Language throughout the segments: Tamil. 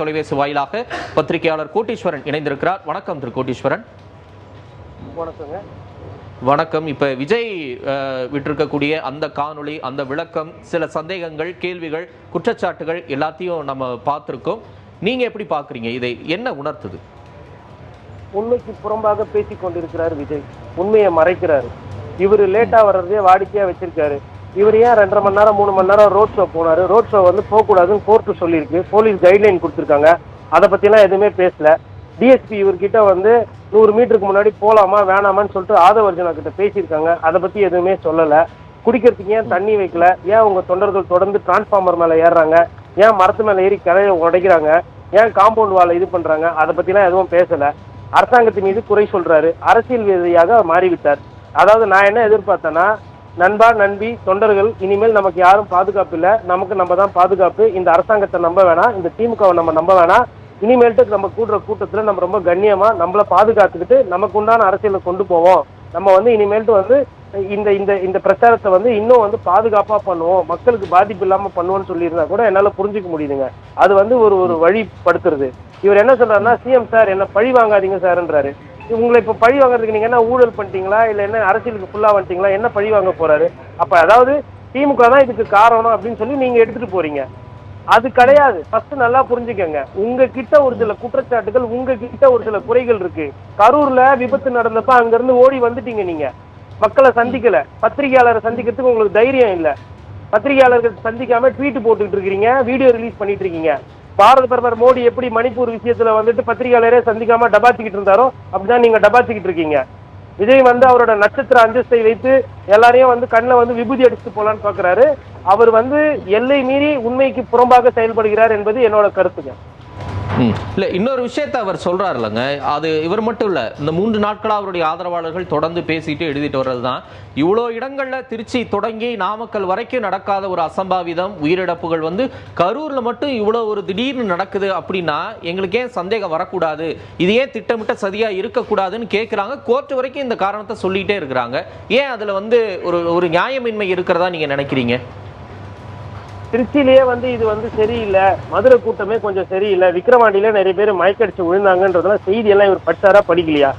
தொலைபேசி வாயிலாக பத்திரிகையாளர் கோட்டீஸ்வரன் இணைந்திருக்கிறார். வணக்கம் திரு கோட்டீஸ்வரன். வணக்கங்க. வணக்கம். இப்ப விஜய் விட்டிருக்கக்கூடிய அந்த காணொளி அந்த விளக்கம் சில சந்தேகங்கள் கேள்விகள் குற்றச்சாட்டுகள் எல்லாத்தையும் நம்ம பார்த்திருக்கோம். நீங்க எப்படி பார்க்கறீங்க? இதை என்ன உணர்த்துது? உண்மைக்கு புறம்பாக பேசிக் கொண்டிருக்கிறார் விஜய். உண்மையை மறைக்கிறாரு. இவர் லேட்டா வர்றதே வாடிக்கையா வச்சிருக்காரு. இவர் ஏன் ரெண்டரை மணி நேரம் மூணு மணி நேரம் ரோட் ஷோ போனாரு? ரோட் ஷோ வந்து போகக்கூடாதுன்னு கோர்ட்டு சொல்லியிருக்கு. போலீஸ் கைட்லைன் கொடுத்துருக்காங்க. அதை பத்திலாம் எதுவுமே பேசல. டிஎஸ்பி இவர்கிட்ட வந்து நூறு மீட்டருக்கு முன்னாடி போலாமா வேணாமான்னு சொல்லிட்டு ஆதவர்ஜனா கிட்ட பேசியிருக்காங்க. அதை பத்தி எதுவுமே சொல்லல. குடிக்கிறதுக்கு ஏன் தண்ணி வைக்கல? ஏன் உங்க தொண்டர்கள் தொடர்ந்து டிரான்ஸ்ஃபார்மர் மேல ஏறுறாங்க? ஏன் மரத்து மேல ஏறி கரையை உடைக்கிறாங்க? ஏன் காம்பவுண்ட் வாலை இது பண்றாங்க? அதை பத்திலாம் எதுவும் பேசல. அரசாங்கத்தின் மீது குறை சொல்றாரு. அரசியல் ரீதியாக மாறிவிட்டார். அதாவது நான் என்ன எதிர்பார்த்தேன்னா நண்பா நண்பி தொண்டர்கள் இனிமேல் நமக்கு யாரும் பாதுகாப்பு இல்லை. நமக்கு நம்ம தான் பாதுகாப்பு. இந்த அரசாங்கத்தை நம்ப வேணாம் இந்த திமுகவை நம்ம நம்ப வேணாம் இனிமேல்ட்டு நம்ம கூடுற கூட்டத்துல நம்ம ரொம்ப கண்ணியமா நம்மள பாதுகாத்துக்கிட்டு நமக்கு உண்டான அரசியலை கொண்டு போவோம். நம்ம வந்து இனிமேல்ட்டு வந்து இந்த இந்த இந்த பிரச்சாரத்தை வந்து இன்னும் வந்து பாதுகாப்பா பண்ணுவோம். மக்களுக்கு பாதிப்பு இல்லாம பண்ணுவோம்னு சொல்லியிருந்தா கூட என்னால புரிஞ்சுக்க முடியுதுங்க. அது வந்து ஒரு ஒரு வழிப்படுத்துறது. இவர் என்ன சொல்றாருன்னா சிஎம் சார் என்ன பழி வாங்காதீங்க சார்ன்றாரு. உங்களை இப்ப பழி வாங்குறதுக்கு நீங்க என்ன ஊழல் பண்ணிட்டீங்களா? இல்ல என்ன அரசியலுக்கு ஃபுல்லா வந்துட்டீங்களா? என்ன பழி வாங்க போறாரு? அப்ப அதாவது திமுக தான் இதுக்கு காரணம் அப்படின்னு சொல்லி நீங்க எடுத்துட்டு போறீங்க. அது கிடையாது. ஃபர்ஸ்ட் நல்லா புரிஞ்சுக்கங்க. உங்க கிட்ட ஒரு சில குற்றச்சாட்டுகள் உங்க கிட்ட ஒரு சில குறைகள் இருக்கு. கரூர்ல விபத்து நடந்தப்ப அங்க இருந்து ஓடி வந்துட்டீங்க நீங்க. மக்களை சந்திக்கல. பத்திரிகையாளரை சந்திக்கிறதுக்கு உங்களுக்கு தைரியம் இல்ல. பத்திரிகையாளர்கள் சந்திக்காம ட்வீட் போட்டுக்கிட்டு இருக்கீங்க வீடியோ ரிலீஸ் பண்ணிட்டு இருக்கீங்க. பாரத பிரதமர் மோடி எப்படி மணிப்பூர் விஷயத்துல வந்துட்டு பத்திரிகையாளரே சந்திக்காம டபாச்சிக்கிட்டு இருந்தாரோ அப்படிதான் நீங்க டபாச்சிக்கிட்டு இருக்கீங்க. விஜய் வந்து அவரோட நட்சத்திர அந்தஸ்தை வைத்து எல்லாரையும் வந்து கண்ணில் வந்து விபூதி அடிச்சுட்டு போலான்னு பாக்குறாரு. அவர் வந்து எல்லை மீறி உண்மைக்கு புறம்பாக செயல்படுகிறார் என்பது என்னோட கருத்துங்க. இல்லை இன்னொரு விஷயத்தை அவர் சொல்றாருலங்க. அது இவர் மட்டும் இல்லை இந்த மூன்று நாட்களாக அவருடைய ஆதரவாளர்கள் தொடர்ந்து பேசிட்டு எழுதிட்டு வர்றதுதான். இவ்வளோ இடங்களில் திருச்சி தொடங்கி நாமக்கல் வரைக்கும் நடக்காத ஒரு அசம்பாவிதம் உயிரிழப்புகள் வந்து கரூரில் மட்டும் இவ்வளோ ஒரு திடீர்னு நடக்குது அப்படின்னா எங்களுக்கு ஏன் சந்தேகம் வரக்கூடாது? இது ஏன் திட்டமிட்ட சதியாக இருக்கக்கூடாதுன்னு கேட்குறாங்க கோர்ட் வரைக்கும் இந்த காரணத்தை சொல்லிகிட்டே இருக்கிறாங்க. ஏன் அதில் வந்து ஒரு ஒரு நியாயமின்மை இருக்கிறதா நீங்கள் நினைக்கிறீங்க? திருச்சியிலேயே வந்து இது வந்து சரியில்லை. மதுரை கூட்டமே கொஞ்சம் சரியில்லை. விக்கிரவாண்டியில நிறைய பேர் மயக்கடிச்சு விழுந்தாங்கன்றதெல்லாம் செய்தி எல்லாம் இவர் படிச்சாரா படிக்கலையா?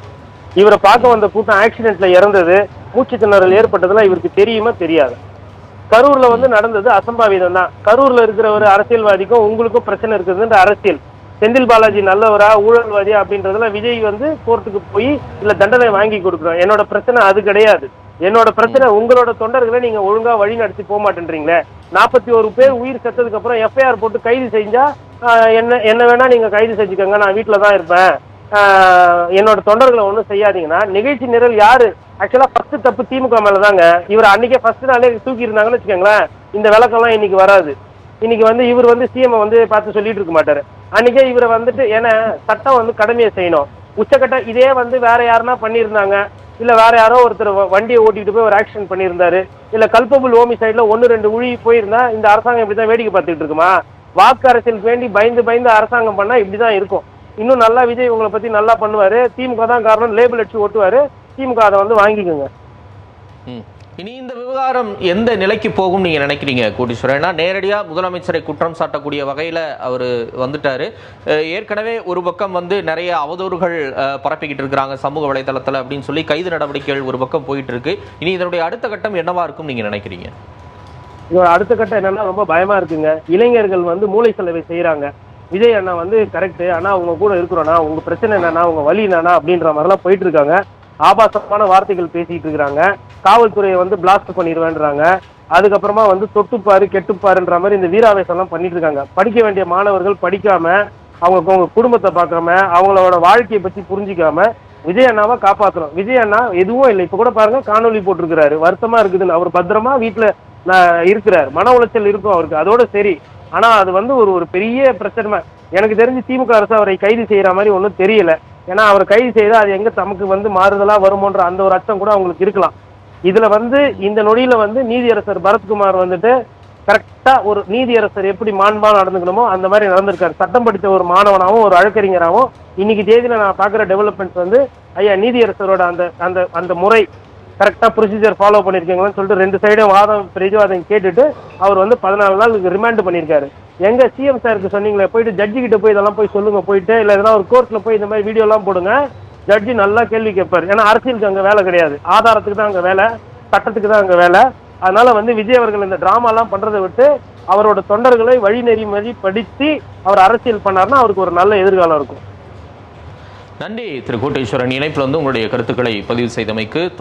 இவரை பார்க்க வந்த கூட்டம் ஆக்சிடென்ட்ல இறந்தது. மூச்சு திணறல் ஏற்பட்டதெல்லாம் இவருக்கு தெரியுமா? தெரியாது. கரூர்ல வந்து நடந்தது அசம்பாவிதம் தான். கரூர்ல இருக்கிற ஒரு அரசியல்வாதிக்கும் உங்களுக்கும் பிரச்சனை இருக்குதுன்ற அரசியல். செந்தில் பாலாஜி நல்லவரா ஊழல்வாதியா அப்படின்றதுல விஜய் வந்து கோர்ட்டுக்கு போய் இல்ல தண்டனை வாங்கி கொடுக்குறோம் என்னோட பிரச்சனை அது கிடையாது. என்னோட பிரச்சனை உங்களோட தொண்டர்களை நீங்க ஒழுங்கா வழி நடத்தி போக மாட்டேன்றீங்களே? நாற்பத்தி ஒரு பேர் உயிர் செத்ததுக்கு அப்புறம் எஃப்ஐஆர் போட்டு கைது செஞ்சா என்ன என்ன வேணா நீங்க கைது செஞ்சுக்கோங்க நான் வீட்டில தான் இருப்பேன். என்னோட தொண்டர்களை ஒன்றும் செய்யாதீங்கன்னா நிகழ்ச்சி நிரல் யாரு? ஆக்சுவலா ஃபர்ஸ்ட் தப்பு திமுக மேலதாங்க. இவர் அன்னைக்கே ஃபர்ஸ்ட் நாளே தூக்கி இருந்தாங்கன்னு வச்சுக்கோங்களேன் இந்த விளக்கம்லாம் இன்னைக்கு வராது. இன்னைக்கு வந்து இவர் வந்து சிஎம் வந்து பார்த்து சொல்லிட்டு இருக்க மாட்டாரு. அன்னைக்கே இவரை வந்துட்டு ஏன்னா சட்டம் வந்து கடமையை செய்யணும். உச்சக்கட்ட இதே வந்து வேற யாருன்னா பண்ணியிருந்தாங்க. இல்ல வேற யாரோ ஒருத்தர் வ- வண்டியை ஓட்டிட்டு போய் ஒரு ஆக்சிடென்ட் பண்ணியிருந்தாரு. இல்ல கல்பபுல் ஓமி சைடில் ஒன்னு ரெண்டு உழி போயிருந்தா இந்த அரசாங்கம் இப்படிதான் வேடிக்கை பார்த்துட்டு இருக்குமா? வாக்கு அரசியலுக்கு வேண்டி பயந்து பயந்து அரசாங்கம் பண்ணா இப்படிதான் இருக்கும். இன்னும் நல்லா விஜய் உங்களை பத்தி நல்லா பண்ணுவாரு. திமுக தான் காரணம். லேபிள் அடிச்சு ஓட்டுவாரு. திமுக அதை வந்து வாங்கிக்கோங்க. ம். இனி இந்த விவகாரம் எந்த நிலைக்கு போகும் நீங்க நினைக்கிறீங்க கோட்டீஸ்வரன் ஏன்னா முதலமைச்சரை குற்றம் சாட்டக்கூடிய வகையில் அவர் வந்துட்டாரு. ஏற்கனவே ஒரு பக்கம் வந்து நிறைய அவதூறுகள் பரப்பிக்கிட்டு இருக்கிறாங்க சமூக வலைதளத்தில் அப்படின்னு சொல்லி கைது நடவடிக்கைகள் ஒரு பக்கம் போயிட்டு இருக்கு இனி இதனுடைய அடுத்த கட்டம் என்னவா இருக்கும் நீங்க நினைக்கிறீங்க? இதோட அடுத்த கட்டம் என்னன்னா ரொம்ப பயமா இருக்குங்க. இளைஞர்கள் வந்து மூளை செலவை செய்யறாங்க விஜய் அண்ணா வந்து கரெக்ட் ஆனா அவங்க கூட இருக்கிறோன்னா உங்க பிரச்சனை என்னன்னா உங்க வழி என்னன்னா அப்படின்ற மாதிரிலாம் போயிட்டு இருக்காங்க ஆபாசமான வார்த்தைகள் பேசிட்டு இருக்கிறாங்க. காவல்துறையை வந்து பிளாஸ்ட் பண்ணிடுவேன்றாங்க. அதுக்கப்புறமா வந்து தொட்டுப்பாரு கெட்டுப்பாருன்ற மாதிரி இந்த வீராவேசம் எல்லாம் பண்ணிட்டு இருக்காங்க. படிக்க வேண்டிய மாணவர்கள் படிக்காம அவங்க அவங்க குடும்பத்தை பார்க்காம அவங்களோட வாழ்க்கையை பத்தி புரிஞ்சிக்காம விஜய் அண்ணாவை காப்பாத்துறோம் விஜய் அண்ணா எதுவும் இல்லை. இப்ப கூட பாருங்க காணொலி போட்டிருக்கிறாரு. வருத்தமா இருக்குதுன்னு. அவர் பத்திரமா வீட்டுல நான் இருக்கிறார். மன உளைச்சல் இருக்கும் அவருக்கு. அதோட சரி. ஆனா அது வந்து ஒரு ஒரு பெரிய பிரச்சனை. எனக்கு தெரிஞ்சு திமுக அரசு அவரை கைது செய்யற மாதிரி ஒன்றும் தெரியல. ஏன்னா அவர் கைது செய்தால் அது எங்க தமக்கு வந்து மாறுதலா வருமோன்ற அந்த ஒரு அச்சம் கூட அவங்களுக்கு இருக்கலாம். இதுல வந்து இந்த நொடியில வந்து நீதியரசர் பரத்குமார் வந்துட்டு கரெக்டா ஒரு நீதியரசர் எப்படி மாண்பா நடந்துக்கணுமோ அந்த மாதிரி நடந்திருக்காரு. சட்டம் படித்த ஒரு மாணவனாவும் ஒரு அழக்கறிஞராகவும் இன்னைக்கு தேதியில நான் பாக்குற டெவலப்மெண்ட்ஸ் வந்து ஐயா நீதியரசரோட அந்த அந்த அந்த முறை கரெக்டா ப்ரொசீஜர் ஃபாலோ பண்ணிருக்கீங்களான்னு சொல்லிட்டு ரெண்டு சைடும் வாதம் பிரதிவாதம் கேட்டுட்டு அவர் வந்து பதினாலு நாள் ரிமாண்ட் பண்ணியிருக்காரு எங்க சிஎம் சாருக்கு சொன்னீங்களே போயிட்டு ஜட்ஜி கிட்ட போய் இதெல்லாம் போய் சொல்லுங்க போயிட்டு இல்ல எதனா ஒரு கோர்ட்ல போய் இந்த மாதிரி வீடியோ எல்லாம் போடுங்க. ஜட்ஜி நல்லா கேள்வி கேட்பார். ஏன்னா அரசியலுக்கு அங்கே வேலை கிடையாது. ஆதாரத்துக்கு தான் அங்கே வேலை சட்டத்துக்கு தான் அங்கே வேலை. அதனால வந்து விஜய் அவர்கள் இந்த ட்ராமாலாம் பண்ணுறதை விட்டு அவரோட தொண்டர்களை வழிநெறி மதி படித்து அவர் அரசியல் பண்ணாருன்னா அவருக்கு ஒரு நல்ல எதிர்காலம் இருக்கும். நன்றி திரு கோட்டீஸ்வரன். இணைப்பில் வந்து உங்களுடைய கருத்துக்களை பதிவு செய்தமைக்கு